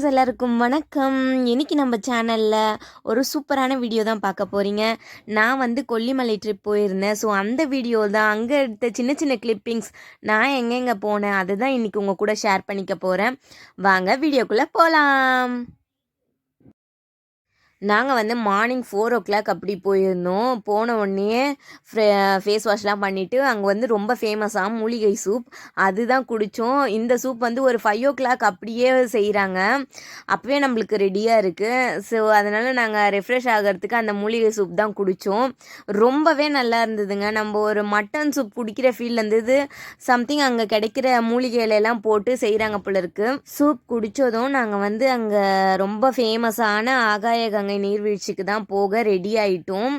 Friends எல்லாருக்கும் வணக்கம். இன்னைக்கு நம்ம சேனலில் ஒரு சூப்பரான வீடியோ தான் பார்க்க போகிறீங்க நான் வந்து கொல்லிமலை ட்ரிப் போயிருந்தேன். ஸோ அந்த வீடியோ தான் அங்கே எடுத்த சின்ன சின்ன கிளிப்பிங்ஸ் நான் எங்கெங்கே போனேன் அதை தான் இன்றைக்கி உங்கள் கூட ஷேர் பண்ணிக்க போகிறேன் வாங்க வீடியோக்குள்ளே போகலாம் நாங்கள் வந்து மார்னிங் ஃபோர் ஓ கிளாக் அப்படி போயிருந்தோம். போன உடனே ஃபேஸ் வாஷ்லாம் பண்ணிவிட்டு அங்கே வந்து ரொம்ப ஃபேமஸாக மூலிகை சூப் அதுதான் குடித்தோம் இந்த சூப் வந்து ஒரு ஃபைவ் ஓ கிளாக் அப்படியே செய்கிறாங்க அப்போவே நம்மளுக்கு ரெடியாக இருக்குது ஸோ அதனால் நாங்கள் ரெஃப்ரெஷ் ஆகிறதுக்கு அந்த மூலிகை சூப் தான் குடித்தோம் ரொம்பவே நல்லா இருந்ததுங்க. நம்ம ஒரு மட்டன் சூப் குடிக்கிற ஃபீல் இருந்தது. சம்திங் அங்கே கிடைக்கிற மூலிகையிலெல்லாம் போட்டு செய்கிறாங்க போல இருக்குது சூப் குடித்ததும் நாங்கள் வந்து அங்கே ரொம்ப ஃபேமஸான ஆகாய கங்கை நீர்வீழ்ச்சிக்கு தான் போக ரெடி ஆயிட்டோம்.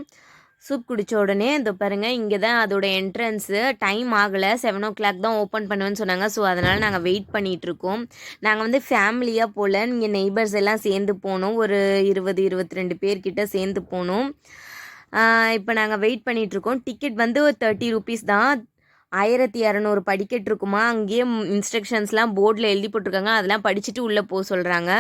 சூப் குடித்த உடனே இந்த பாருங்கள் இங்கே தான் அதோட என்ட்ரன்ஸு டைம் ஆகலை. செவன் ஓ கிளாக் தான் ஓப்பன் பண்ணுவேன்னு சொன்னாங்க. ஸோ அதனால் நாங்கள் வெயிட் பண்ணிகிட்ருக்கோம் நாங்கள் வந்து ஃபேமிலியாக போகல இங்கே நெய்பர்ஸ் எல்லாம் சேர்ந்து போனோம். ஒரு இருபது இருபத்தி ரெண்டு பேர்கிட்ட சேர்ந்து போனோம். இப்போ நாங்கள் வெயிட் பண்ணிகிட்ருக்கோம் டிக்கெட் வந்து ஒரு தேர்ட்டி ருபீஸ் தான். ஆயிரத்தி இரநூறு படிக்கட்டு இருக்குமா அங்கேயே இன்ஸ்ட்ரக்ஷன்ஸ்லாம் போர்டில் எழுதி போட்டிருக்காங்க. அதெல்லாம் படிச்சுட்டு உள்ளே போக சொல்கிறாங்க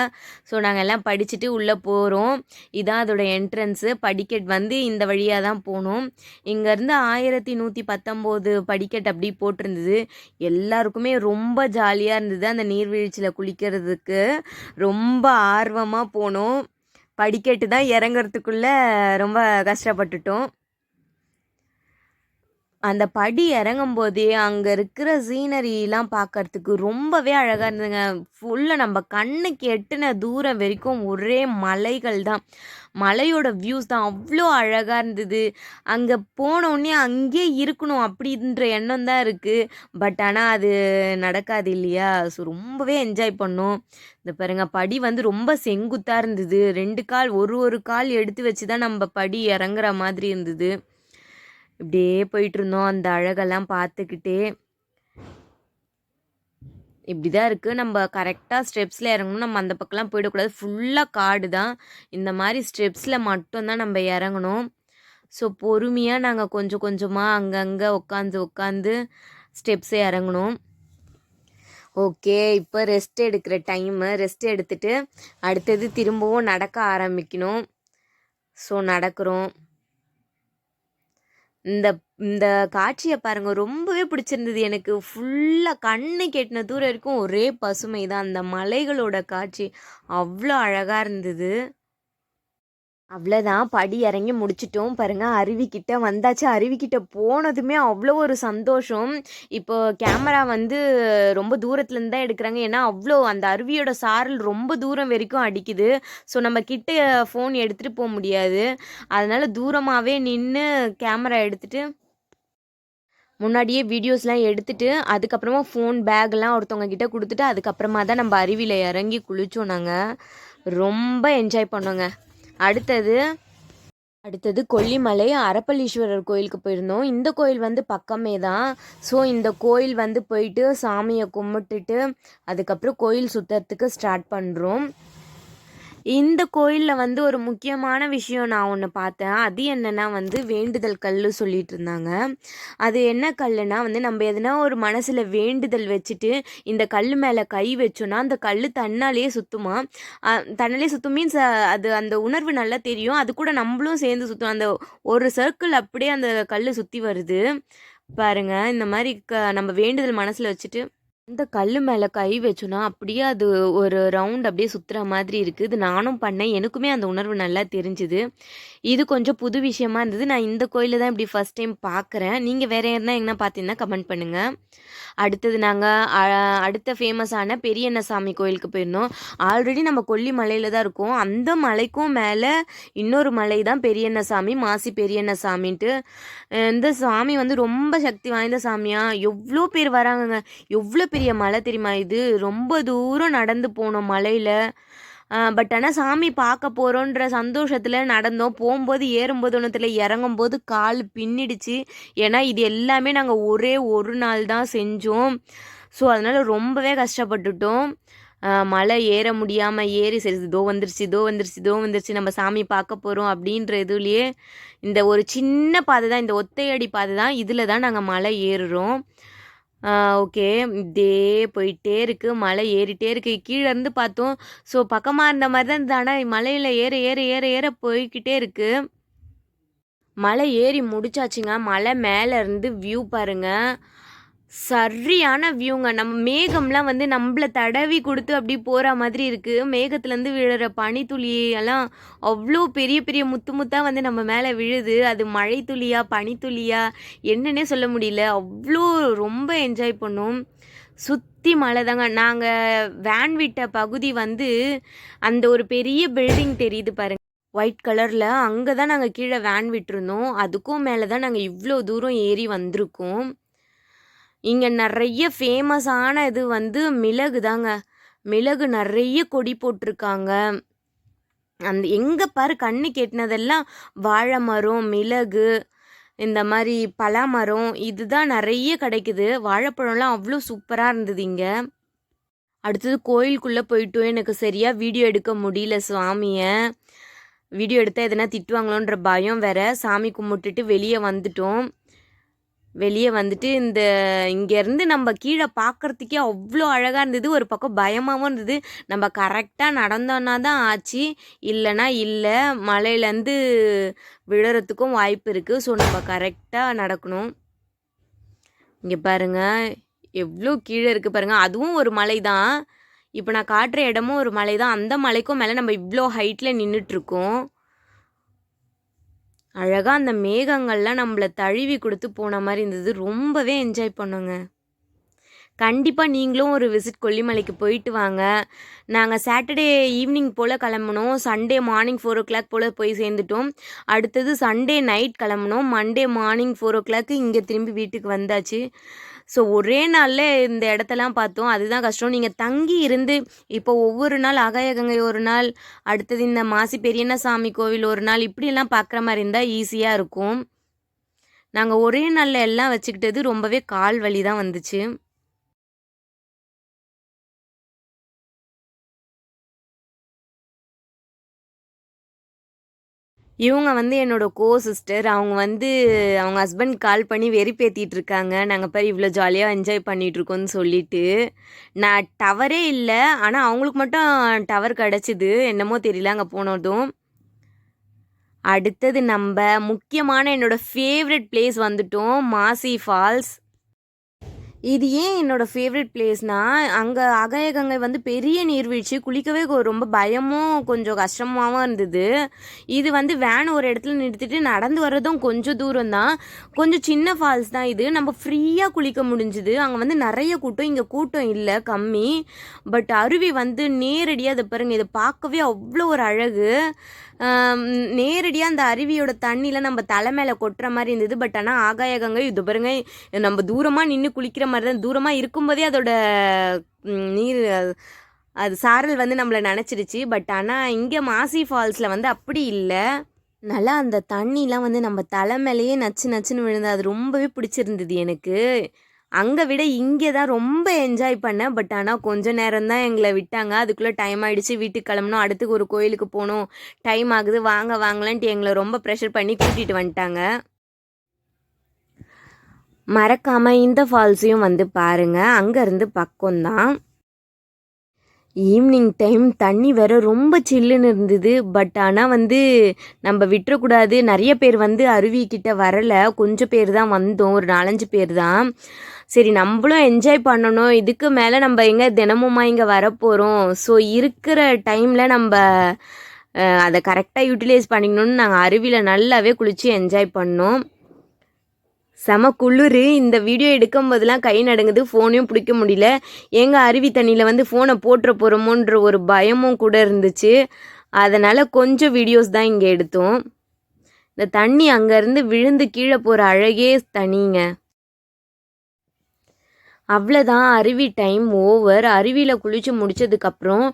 ஸோ நாங்கள் எல்லாம் படிச்சுட்டு உள்ளே போகிறோம் இதான் அதோட என்ட்ரன்ஸு படிக்கட் வந்து இந்த வழியாக தான் போகணும். இங்கேருந்து ஆயிரத்தி நூற்றி பத்தொம்போது படிக்கட் அப்படி போட்டிருந்தது. எல்லாருக்குமே ரொம்ப ஜாலியாக இருந்தது அந்த நீர்வீழ்ச்சியில் குளிக்கிறதுக்கு. ரொம்ப ஆர்வமாக போனோம். படிக்கட்டு தான் இறங்கிறதுக்குள்ளே ரொம்ப கஷ்டப்பட்டுட்டோம். அந்த படி இறங்கும்போதே அங்கே இருக்கிற சீனரிலாம் பார்க்கறதுக்கு ரொம்பவே அழகாக இருந்ததுங்க. ஃபுல்லாக நம்ம கண்ணுக்கு எட்டுன தூரம் வரைக்கும் ஒரே மலைகள் தான். மலையோட வியூஸ் தான் அவ்வளோ அழகாக இருந்தது. அங்கே போனோடனே அங்கேயே இருக்கணும் அப்படின்ற எண்ணம் தான் இருக்குது பட் ஆனால் அது நடக்காது இல்லையா? ஸோ ரொம்பவே என்ஜாய் பண்ணோம். இந்த பாருங்க படி வந்து ரொம்ப செங்குத்தாக இருந்தது. ரெண்டு கால் ஒரு ஒரு கால் எடுத்து வச்சு தான் நம்ம படி இறங்குற மாதிரி இருந்தது. இப்படியே போயிட்டு இருந்தோம் அந்த அழகெல்லாம் பார்த்துக்கிட்டே. இப்படி தான் இருக்குது நம்ம கரெக்டாக ஸ்டெப்ஸில் இறங்கணும். நம்ம அந்த பக்கம்லாம் போயிடக்கூடாது. ஃபுல்லாக காடு தான் இந்த மாதிரி ஸ்டெப்ஸில் மட்டும்தான் நம்ம இறங்கணும். ஸோ பொறுமையாக நாங்கள் கொஞ்சம் கொஞ்சமாக அங்கங்கே உட்காந்து உட்காந்து ஸ்டெப்ஸை இறங்கணும். ஓகே இப்போ ரெஸ்ட் எடுக்கிற டைமு ரெஸ்ட் எடுத்துட்டு அடுத்தது திரும்பவும் நடக்க ஆரம்பிக்கணும். ஸோ நடக்கிறோம். இந்த இந்த காட்சியை பாருங்க. ரொம்பவே பிடிச்சிருந்தது. எனக்கு ஃபுல்லாக கண்ணு கெட்டின தூரம் வரைக்கும் ஒரே பசுமை தான். அந்த மலைகளோட காட்சி அவ்வளோ அழகாக இருந்தது. அவ்வளோதான் படி இறங்கி முடிச்சிட்டோம். பாருங்கள் அருவிக்கிட்ட வந்தாச்சு. அருவிக்கிட்ட போனதுமே அவ்வளோ ஒரு சந்தோஷம். இப்போ கேமரா வந்து ரொம்ப தூரத்துலேருந்து தான் எடுக்கிறாங்க. ஏன்னா அவ்வளோ அந்த அருவியோட சாரல் ரொம்ப தூரம் வரைக்கும் அடிக்குது. ஸோ நம்ம கிட்ட ஃபோன் எடுத்துகிட்டு போக முடியாது. அதனால் தூரமாகவே நின்று கேமரா எடுத்துகிட்டு முன்னாடியே வீடியோஸ்லாம் எடுத்துட்டு அதுக்கப்புறமா ஃபோன் பேக்லாம் ஒருத்தவங்க கிட்டே கொடுத்துட்டு அதுக்கப்புறமா தான் நம்ம அருவியில் இறங்கி குளித்தோம் நாங்கள் ரொம்ப என்ஜாய் பண்ணோங்க. அடுத்தது அடுத்தது கொல்லிமலை அரப்பலீஸ்வரர் கோயிலுக்கு போயிருந்தோம். இந்த கோயில் வந்து பக்கமே தான். ஸோ இந்த கோயில் வந்து போயிட்டு சாமியை கும்பிட்டுட்டு அதுக்கப்புறம் கோயில் சுற்றுறதுக்கு ஸ்டார்ட் பண்ணுறோம் இந்த கோயிலில் வந்து ஒரு முக்கியமான விஷயம் நான் ஒன்று பார்த்தேன். அது என்னென்னா வந்து வேண்டுதல் கல் சொல்லிட்டு இருந்தாங்க. அது என்ன கல்லுனா வந்து நம்ம எதுனா ஒரு மனசில் வேண்டுதல் வச்சுட்டு இந்த கல் மேலே கை வச்சோன்னா அந்த கல் தன்னாலே சுற்றுமா தன்னாலே சுத்தும் மீன்ஸ் அது அந்த உணர்வு நல்லா தெரியும். அது கூட நம்மளும் சேர்ந்து சுற்றும் அந்த ஒரு சர்க்கிள் அப்படியே அந்த கல் சுற்றி வருது. பாருங்க இந்த மாதிரி க நம்ம வேண்டுதல் மனசில் வச்சுட்டு இந்த கல் மேலே கை வச்சோன்னா அப்படியே அது ஒரு ரவுண்ட் அப்படியே சுற்றுற மாதிரி இருக்குது இது நானும் பண்ணேன். எனக்குமே அந்த உணர்வு நல்லா தெரிஞ்சுது. இது கொஞ்சம் புது விஷயமா இருந்தது. நான் இந்த கோயிலில் தான் இப்படி ஃபஸ்ட் டைம் பார்க்குறேன் நீங்கள் வேறு எதுனா என்ன பார்த்தீங்கன்னா கமெண்ட் பண்ணுங்கள் அடுத்தது நாங்கள் அடுத்த ஃபேமஸான பெரியண்ணசாமி கோயிலுக்கு போயிருந்தோம். ஆல்ரெடி நம்ம கொல்லி மலையில் தான் இருக்கோம். அந்த மலைக்கும் மேலே இன்னொரு மலை தான் பெரியண்ணசாமி மாசி பெரியண்ணசாமின்ட்டு. இந்த சாமி வந்து ரொம்ப சக்தி வாய்ந்த சாமியாக எவ்வளோ பேர் வராங்கங்க. எவ்வளோ பெரிய மலை தெரியுமா இது? ரொம்ப தூரம் நடந்து போனோம் மலையில். பட் ஆனால் சாமி பார்க்க போகிறோன்ற சந்தோஷத்தில் நடந்தோம். போகும்போது ஏறும்போது ஒன்றத்தில் இறங்கும்போது கால் பின்னிடுச்சு. ஏன்னா இது எல்லாமே நாங்கள் ஒரே ஒரு நாள் தான் செஞ்சோம். ஸோ அதனால் ரொம்பவே கஷ்டப்பட்டுட்டோம். மலை ஏற முடியாமல் ஏறி சரி இதோ வந்துருச்சு இதோ வந்துருச்சு இதோ வந்துருச்சு. நம்ம சாமி பார்க்க போகிறோம் அப்படின்ற இதுலேயே இந்த ஒரு சின்ன பாதை தான் இந்த ஒத்தையடி பாதை தான். இதில் தான் நாங்கள் மலை ஏறுறோம். ஓகே. இதே போயிட்டே இருக்கு. மலை ஏறிட்டே இருக்கு. கீழே இருந்து பார்த்தோம். ஸோ பக்கமாக இருந்த மாதிரி தான் இருந்தது. மலையில் ஏற ஏற ஏற ஏற போய்க்கிட்டே இருக்கு. மலை ஏறி முடிச்சாச்சுங்க. மலை மேலே இருந்து வியூ பாருங்க. சரியான வியூங்க. நம்ம மேகம்லாம் வந்து நம்மளை தடவி கொடுத்து அப்படி போகிற மாதிரி இருக்குது மேகத்துலேருந்து விழுற பனித்துளி எல்லாம் அவ்வளோ பெரிய பெரிய முத்து முத்தாக வந்து நம்ம மேலே விழுது. அது மழை துளியா, பனித்துளியா என்னன்னே சொல்ல முடியல. அவ்வளோ ரொம்ப என்ஜாய் பண்ணோம். சுற்றி மழை தாங்க. நாங்கள் வேன் விட்ட பகுதி வந்து அந்த ஒரு பெரிய பில்டிங் தெரியுது பாருங்கள் ஒயிட் கலரில் அங்கே தான் நாங்கள் கீழே வேன் விட்டுருந்தோம் அதுக்கும் மேலே தான் நாங்கள் இவ்வளோ தூரம் ஏறி வந்திருக்கோம். இங்கே நிறைய ஃபேமஸான இது வந்து மிளகு தாங்க. மிளகு நிறைய கொடி போட்டிருக்காங்க. அந்த எங்கே பாரு கண்ணு கெட்டினதெல்லாம் வாழை மரம், மிளகு, இந்த மாதிரி பலாமரம் இதுதான் நிறைய கிடைக்குது. வாழைப்பழம்லாம் அவ்வளோ சூப்பராக இருந்தது இங்கே அடுத்தது கோயிலுக்குள்ளே போயிட்டோம். எனக்கு சரியாக வீடியோ எடுக்க முடியல சுவாமியை வீடியோ எடுத்தால் எதனா திட்டுவாங்களோன்ற பயம் வேற. சாமி கும்பிட்டுட்டு வெளியே வந்துட்டோம். வெளியே வந்துட்டு இந்த இங்கேருந்து நம்ம கீழே பார்க்கறதுக்கே அவ்வளோ அழகாக இருந்தது. ஒரு பக்கம் பயமாகவும் இருந்தது. நம்ம கரெக்டாக நடந்தோன்னா தான் ஆச்சு. இல்லைனா இல்லை மலையிலேருந்து விழுறதுக்கும் வாய்ப்பு இருக்குது ஸோ நம்ம கரெக்டாக நடக்கணும். இங்கே பாருங்க. எவ்வளோ கீழே இருக்குது பாருங்கள் அதுவும் ஒரு மலை தான். இப்போ நான் காட்டுற இடமும் ஒரு மலை தான். அந்த மலைக்கும் மேலே நம்ம இவ்வளோ ஹைட்டில் நின்றுட்டுருக்கோம் அழகாக அந்த மேகங்கள்லாம் நம்மள தழுவி கொடுத்து போன மாதிரி இருந்தது. ரொம்பவே என்ஜாய் பண்ணோங்க. கண்டிப்பாக நீங்களும் ஒரு விசிட் கொல்லிமலைக்கு போயிட்டு வாங்க. நாங்கள் சாட்டர்டே ஈவினிங் போல் கிளம்புனோம். Sunday morning four o'clock போல் போய் சேர்ந்துட்டோம். அடுத்தது சண்டே நைட் கிளம்புனோம். மண்டே மார்னிங் ஃபோர் ஓ கிளாக்கு இங்கே திரும்பி வீட்டுக்கு வந்தாச்சு. ஸோ ஒரே நாளில் இந்த இடத்தெல்லாம் பார்த்தோம். அதுதான் கஷ்டம். நீங்கள் தங்கி இருந்து இப்போ ஒவ்வொரு நாள் அகாயகங்கை ஒரு நாள், அடுத்தது இந்த மாசி பெரியண்ணசாமி கோவில் ஒரு நாள் இப்படியெல்லாம் பார்க்குற மாதிரி இருந்தால் ஈஸியாக இருக்கும். நாங்கள் ஒரே நாளில் எல்லாம் வச்சுக்கிட்டது ரொம்பவே கால் வலி தான் வந்துச்சு. இவங்க வந்து என்னோட கோ சிஸ்டர். அவங்க வந்து அவங்க ஹஸ்பண்ட் கால் பண்ணி வெறுப்பேத்திட்டு இருக்காங்க. நாங்கள் பேர் இவ்வளோ ஜாலியாக என்ஜாய் பண்ணிகிட்ருக்கோன்னு சொல்லிட்டு. நான் டவரே இல்லை ஆனால் அவங்களுக்கு மட்டும் டவர் கிடச்சிது என்னமோ தெரியல அங்கே போனதும். அடுத்தது நம்ம முக்கியமான என்னோடய ஃபேவரட் பிளேஸ் வந்துட்டோம். மாசி ஃபால்ஸ். இது ஏன் என்னோட ஃபேவரட் பிளேஸ்னா, அங்கே அகயகங்கை வந்து பெரிய நீர்வீழ்ச்சி. குளிக்கவே ரொம்ப பயமும், கொஞ்சம் கஷ்டமாகவும் இருந்தது. இது வந்து வேன் ஒரு இடத்துல நிறுத்திட்டு நடந்து வர்றதும் கொஞ்சம் தூரம் தான். கொஞ்சம் சின்ன ஃபால்ஸ் தான் இது. நம்ம ஃப்ரீயாக குளிக்க முடிஞ்சுது. அங்கே வந்து நிறைய கூட்டம். இங்கே கூட்டம் இல்லை கம்மி. பட் அருவி வந்து நேரடியாக இதை பாருங்கள் இதை பார்க்கவே அவ்வளோ ஒரு அழகு. நேரடியாக அந்த அருவியோட தண்ணியில் நம்ம தலை மேலே கொட்டுற மாதிரி இருந்தது. பட் ஆனால் ஆகாயகங்கை இது பாருங்க. நம்ம தூரமாக நின்று குளிக்கிற மாதிரி தான் தூரமாக இருக்கும்போதே அதோட நீர் அது சாரல் வந்து நம்மளை நினச்சிருச்சு பட் ஆனால் இங்கே மாசி ஃபால்ஸில் வந்து அப்படி இல்லை நல்லா அந்த தண்ணிலாம் வந்து நம்ம தலை மேலேயே நச்சு நச்சுன்னு விழுந்தது. அது ரொம்பவே பிடிச்சிருந்தது எனக்கு. அங்கே விட இங்கே தான் ரொம்ப என்ஜாய் பண்ணேன். பட் ஆனால் கொஞ்சம் நேரம் தான் எங்களை விட்டாங்க. அதுக்குள்ளே டைம் ஆகிடுச்சு வீட்டுக்கு கிளம்பணும். அடுத்து ஒரு கோயிலுக்கு போகணும் டைம் ஆகுது. வாங்க வாங்கலான்ட்டு எங்களை ரொம்ப ப்ரெஷர் பண்ணி கூட்டிகிட்டு வந்துட்டாங்க. மறக்காமல் இந்த ஃபால்ஸையும் வந்து பாருங்கள் அங்கேருந்து பக்கம்தான் ஈவினிங் டைம் தண்ணி வேற ரொம்ப சில்லுன்னு இருந்தது. பட் ஆனால் வந்து நம்ம விட்டுறக்கூடாது. நிறைய பேர் வந்து அருவி வரலை கொஞ்சம் பேர் தான் வந்தோம். ஒரு 4, 5 பேர் தான். சரி நம்மளும் என்ஜாய் பண்ணணும். இதுக்கு மேலே நம்ம எங்கே தினமுமா இங்கே வரப்போகிறோம் ஸோ இருக்கிற டைமில் நம்ம அதை கரெக்டாக யூட்டிலைஸ் பண்ணிக்கணும்னு நாங்கள் அருவியில் நல்லாவே குளித்து என்ஜாய் பண்ணோம். செம குளிர் இந்த வீடியோ எடுக்கும் போதெல்லாம் கை நடுங்குது. ஃபோனையும் பிடிக்க முடியல. எங்கள் அருவி தண்ணியில் வந்து ஃபோனை போட்டுற போகிறோமோன்ற ஒரு பயமும் கூட இருந்துச்சு. அதனால் கொஞ்சம் வீடியோஸ் தான் இங்கே எடுத்தோம். இந்த தண்ணி அங்கேருந்து விழுந்து கீழே போகிற அழகே தனிங்க. அவ்வளோதான் அருவி டைம் ஓவர். அருவியில் குளித்து முடிச்சதுக்கப்புறம்,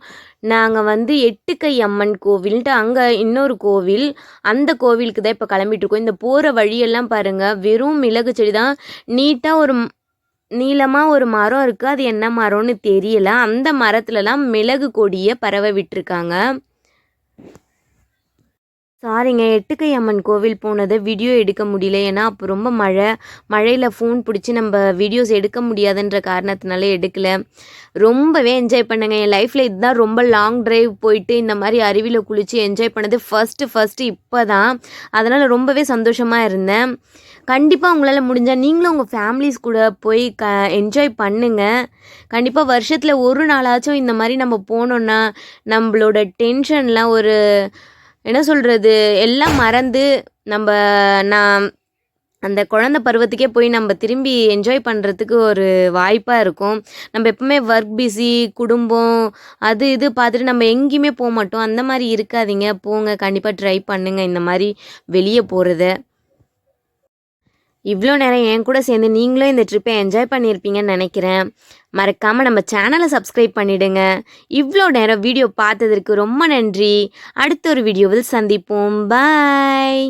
நாங்கள் வந்து எட்டுக்கை அம்மன் கோவில்ன்ட்டு அங்கே இன்னொரு கோவில். அந்த கோவிலுக்கு தான் இப்போ கிளம்பிட்டுருக்கோம். இந்த போகிற வழியெல்லாம் பாருங்கள் வெறும் மிளகு செடி தான். நீட்டாக ஒரு நீளமாக ஒரு மரம் இருக்குது அது என்ன மரம்னு தெரியல. அந்த மரத்துலலாம் மிளகு கொடியை பரவ விட்டுருக்காங்க. சாரிங்க எட்டுக்கை அம்மன் கோவில் போனதை வீடியோ எடுக்க முடியல. ஏன்னா அப்போ ரொம்ப மழை. மழையில் ஃபோன் பிடிச்சி நம்ம வீடியோஸ் எடுக்க முடியாதுன்ற காரணத்தினால எடுக்கல. ரொம்பவே என்ஜாய் பண்ணுங்க. என் லைஃப்பில் இதுதான் ரொம்ப லாங் டிரைவ் போயிட்டு இந்த மாதிரி அருவியில் குளித்து என்ஜாய் பண்ணது ஃபஸ்ட்டு ஃபஸ்ட்டு இப்போ தான் அதனால் ரொம்பவே சந்தோஷமாக இருந்தேன். கண்டிப்பாக உங்களால் முடிஞ்சால் நீங்களும் உங்கள் ஃபேமிலிஸ் கூட போய் க என்ஜாய் பண்ணுங்கள் கண்டிப்பாக வருஷத்தில் ஒரு நாளாச்சும் இந்த மாதிரி நம்ம போனோன்னா நம்மளோட டென்ஷன்லாம் ஒரு என்ன சொல்கிறது எல்லாம் மறந்து நம்ம நான் அந்த குழந்த பருவத்துக்கே போய் நம்ம திரும்பி என்ஜாய் பண்ணுறதுக்கு ஒரு வாய்ப்பாக இருக்கும். நம்ம எப்பவுமே ஒர்க் பிஸி குடும்பம் அது இது பார்த்துட்டு நம்ம எங்கேயுமே போக மாட்டோம். அந்த மாதிரி இருக்காதீங்க. போங்க கண்டிப்பாக ட்ரை பண்ணுங்கள் இந்த மாதிரி வெளியே போகிறத இவ்வளோ நேரம் என் கூட சேர்ந்து நீங்களும் இந்த ட்ரிப்பை என்ஜாய் பண்ணியிருப்பீங்கன்னு நினைக்கிறேன். மறக்காமல் நம்ம சேனலை சப்ஸ்கிரைப் பண்ணிவிடுங்க இவ்வளோ நேரம் வீடியோ பார்த்ததற்கு ரொம்ப நன்றி. அடுத்த ஒரு வீடியோவில் சந்திப்போம். பாய்